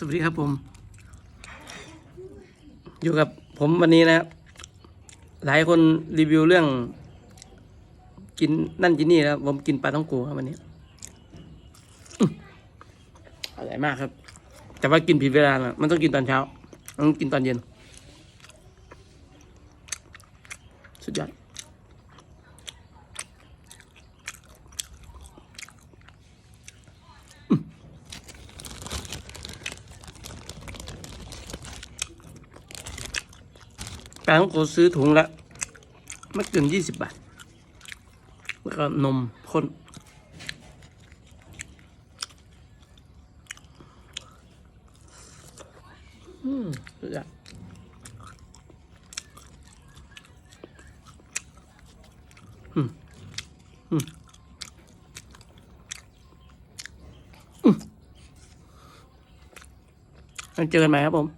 สวัสดีครับผม อยู่กับผมวันนี้นะครับ หลายคนรีวิวเรื่อง กินนั่นกินนี่นะครับผมกินปลาต้องโกครับวันนี้อร่อยมากครับ แต่ว่ากินผิดเวลานะมันต้องกินตอนเช้ามันต้องกินตอนเย็น สุดยอด แปลงโกซื้อถุงละไม่เกินยี่สิบบาท แล้วก็นมข้นอืมสุดยอดอืมอืมอืมเจอกันใหม่ครับผม